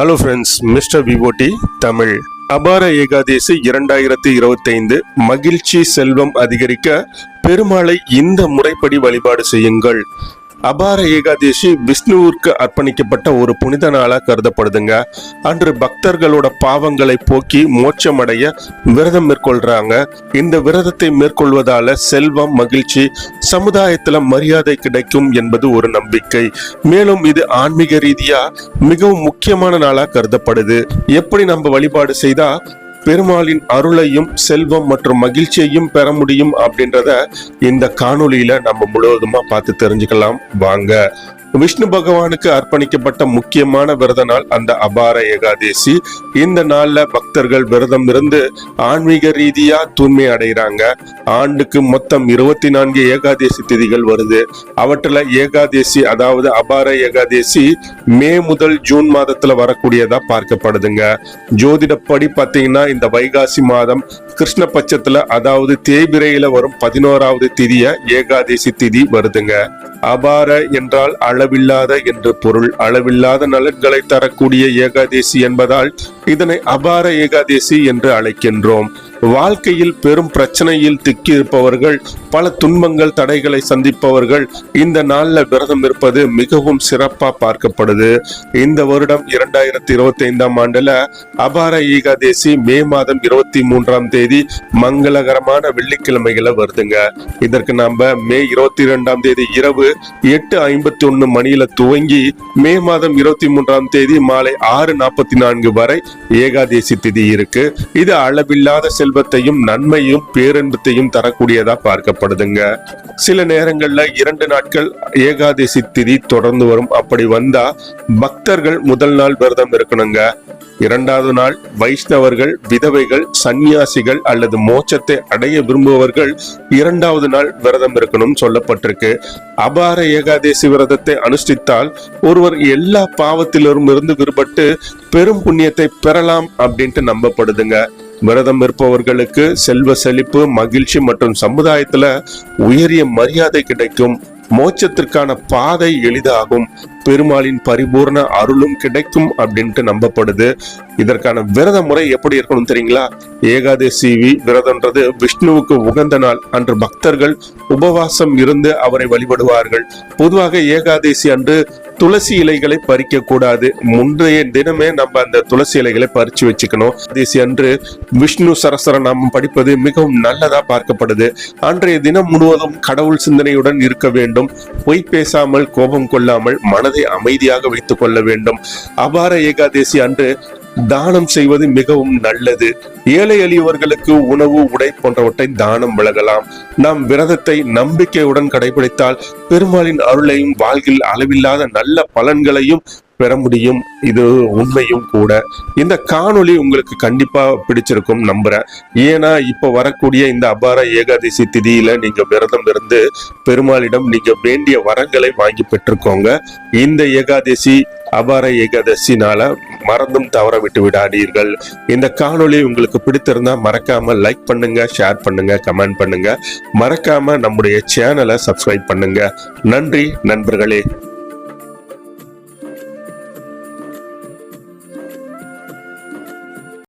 Hello friends mister விவோடி தமிழ். அபார ஏகாதேசி இரண்டாயிரத்தி இருபத்தைந்து மகிழ்ச்சி செல்வம் அதிகரிக்க பெருமாளை இந்த முறைப்படி வழிபாடு செய்யுங்கள். அபார ஏகாதேசி விஷ்ணுவிற்கு அர்ப்பணிக்கப்பட்ட ஒரு புனித நாளாக கருதப்படுதுங்க. அன்று பக்தர்களோட பாவங்களை போக்கி மோட்சமடைய விரதம் மேற்கொள்றாங்க. இந்த விரதத்தை மேற்கொள்வதால செல்வம் மகிழ்ச்சி சமுதாயத்துல மரியாதை கிடைக்கும் என்பது ஒரு நம்பிக்கை. மேலும் இது ஆன்மீக ரீதியா மிகவும் முக்கியமான நாளா கருதப்படுது. எப்படி நம்ம வழிபாடு செய்தா பெருமாளின் அருளையும் செல்வம் மற்றும் மகிழ்ச்சியையும் பெற முடியும் அப்படின்றத இந்த காணொலியில நம்ம முழுவதுமா பார்த்து தெரிஞ்சுக்கலாம். வாங்க விஷ்ணு பகவானுக்கு அர்ப்பணிக்கப்பட்ட முக்கியமான விரத நாள் அந்த அபார ஏகாதேசி. இந்த நாள்ல பக்தர்கள் விரதம் இருந்து ஆன்மீக ரீதியா தூய்மை அடைகிறாங்க. ஆண்டுக்கு மொத்தம் இருபத்தி நான்கு ஏகாதேசி திதிகள் வருது. அவற்றில் ஏகாதேசி அதாவது அபார ஏகாதேசி மே முதல் ஜூன் மாதத்துல வரக்கூடியதா பார்க்கப்படுதுங்க. ஜோதிடப்படி பார்த்தீங்கன்னா இந்த வைகாசி மாதம் கிருஷ்ண பட்சத்துல அதாவது தேய்பிரையில வரும் பதினோராவது திதிய ஏகாதேசி திதி வருதுங்க. அபார என்றால் அளவில்லாத என்று பொருள். அளவில்லாத நலன்களை தரக்கூடிய ஏகாதேசி என்பதால் இதனை அபார ஏகாதேசி என்று அழைக்கின்றோம். வாழ்க்கையில் பெரும் பிரச்சனையில் திக்கி இருப்பவர்கள் பல துன்பங்கள் தடைகளை சந்திப்பவர்கள் இந்த நாள்ல விரதம் இருப்பது மிகவும் சிறப்பா பார்க்கப்படுது. இந்த வருடம் இரண்டாயிரத்தி இருபத்தி ஐந்தாம் ஆண்டுல அபார ஏகாதேசி மே மாதம் இருபத்தி மூன்றாம் தேதி மங்களகரமான வெள்ளிக்கிழமைகளை வருதுங்க. இதற்கு நாம மே இருபத்தி இரண்டாம் தேதி இரவு எட்டு ஐம்பத்தி ஒன்னு மணியில துவங்கி மே மாதம் இருபத்தி மூன்றாம் தேதி மாலை ஆறு நாற்பத்தி நான்கு வரை ஏகாதேசி திதி இருக்கு. இது அளவில்லாத செல்வத்தையும் நன்மையும் பேரன்பத்தையும் தரக்கூடியதா பார்க்கப்படுதுங்க. சில நேரங்கள்ல இரண்டு நாட்கள் ஏகாதேசி திதி தொடர்ந்து வரும். அப்படி வந்தா பக்தர்கள் முதல் நாள் விரதம் இருக்கணுங்க. இரண்டாவது நாள் வைஷ்ணவர்கள் விதவைகள் சந்நியாசிகள் அல்லது மோட்சத்தை அடைய விரும்புபவர்கள் இரண்டாவது நாள் விரதம் இருக்கணும் சொல்லப்பட்டிருக்கு. அபார ஏகாதேசி விரதத்தை அனுஷ்டித்தால் ஒருவர் எல்லா பாவத்திலிருந்து விடுபட்டு பெரும் புண்ணியத்தை பெறலாம் அப்படின்ட்டு நம்பப்படுதுங்க. விரதம் இருப்பவர்களுக்கு செல்வ செழிப்பு மகிழ்ச்சி மற்றும் சமுதாயத்துல உயரிய மரியாதை கிடைக்கும். மோட்சத்திற்கான பாதை எளிதாகும். பெருமாளின் பரிபூர்ண அருளும் கிடைக்கும் அப்படின்ட்டு நம்பப்படுது. இதற்கான விரத முறை எப்படி இருக்கணும் தெரியுங்களா? ஏகாதசி விரதம்ன்றது விஷ்ணுவுக்கு உகந்த நாள். அன்று பக்தர்கள் உபவாசம் இருந்து அவரை வழிபடுவார்கள். பொதுவாக ஏகாதசி அன்று துளசி இலைகளை பறிக்க கூடாது. முந்தைய தினமே நம்ம அந்த துளசி இலைகளை பறிச்சு வச்சுக்கணும். தேசி அன்று விஷ்ணு சரஸ்வர நாமம் படிப்பது மிகவும் நல்லதா பார்க்கப்படுது. அன்றைய தினம் முழுவதும் கடவுள் சிந்தனையுடன் இருக்க வேண்டும். பொய் பேசாமல் கோபம் கொள்ளாமல் மனதை அமைதியாக வைத்துக் கொள்ள வேண்டும். அபார ஏகாதசி அன்று தானம் செய்வது மிகவும் நல்லது. ஏழை எளியவர்களுக்கு உணவு உடை போன்றவற்றை தானம் வழங்கலாம். நாம் விரதத்தை நம்பிக்கையுடன் கடைபிடித்தால் பெருமாளின் அருளையும் வாழ்வில் அளவில்லாத நல்ல பலன்களையும் பெற முடியும். இது உண்மையும் கூட. இந்த காணொளி உங்களுக்கு கண்டிப்பா பிடிச்சிருக்கும் நம்புறேன். ஏன்னா இப்ப வரக்கூடிய இந்த அபார ஏகாதசி திதியில நீங்க விரதம் இருந்து பெருமாளிடம் நீங்க வேண்டிய வரங்களை வாங்கி பெற்றுக்கோங்க. இந்த ஏகாதசி அபார ஏகாதசினால மறந்தும் தவற விட்டு விடாதீர்கள். இந்த காணொளி உங்களுக்கு பிடித்திருந்தா மறக்காம லைக் பண்ணுங்க ஷேர் பண்ணுங்க கமெண்ட் பண்ணுங்க. மறக்காம நம்முடைய சேனலை சப்ஸ்கிரைப் பண்ணுங்க. நன்றி நண்பர்களே.